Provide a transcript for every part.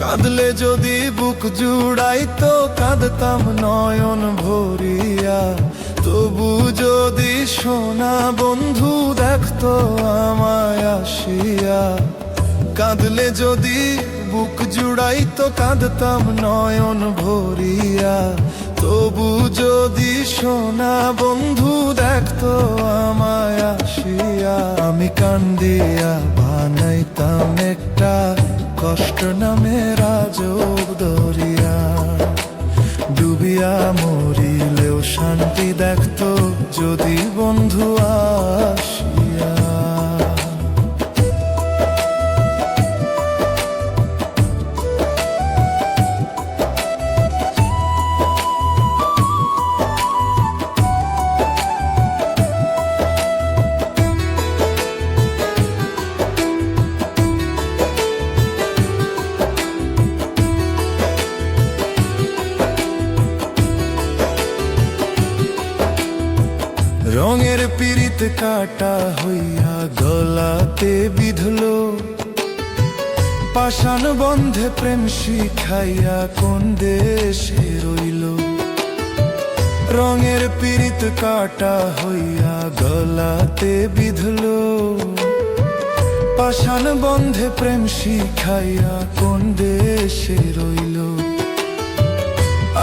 কাঁদলে যদি বুক জুড়াই তো কাঁদতাম নয়ন ভরিয়া। তবু যদি সোনা বন্ধু দেখতো আমায় আসিয়া। কাঁদলে যদি বুক জুড়াই তো কাঁদতাম নয়ন ভরিয়া। তবু যদি সোনা বন্ধু দেখতো আমায় আসিয়া। আমি কান্দিয়া বানাইতাম একটা কষ্ট নামে রঙের পিরিত কাটা হইয়া গলাতে বিধলো। পাষাণ বন্ধে প্রেম শিখাইয়া কোন দেশে রইল। রঙের পিরিত কাটা হইয়া গলাতে বিধলো। পাষাণ বন্ধে প্রেম শিখাইয়া কোন দেশে রইল।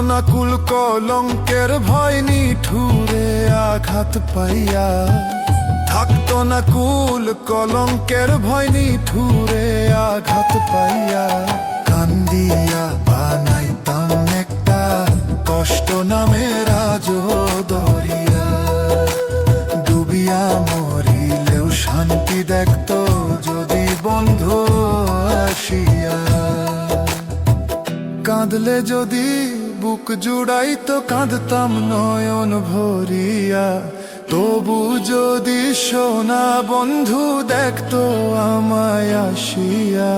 না কুল কলঙ্কের ভয় নি নিঠুরে আঘাত পাইয়া। থাকতো না কুল কলঙ্কের ভয় নি নিঠুরে আঘাত পাইয়া। কান্দিয়া বানাইতাম একটা কষ্ট নামে রাজ দরিয়া। ডুবিয়া মরিলেও শান্তি দেখতো যদি বন্ধু আসিয়া। কাঁদলে যদি বুক জুড়াই তো কাঁদতাম নয়ন ভরিয়া। তবু যদি সোনা বন্ধু দেখতো আমায় আসিয়া।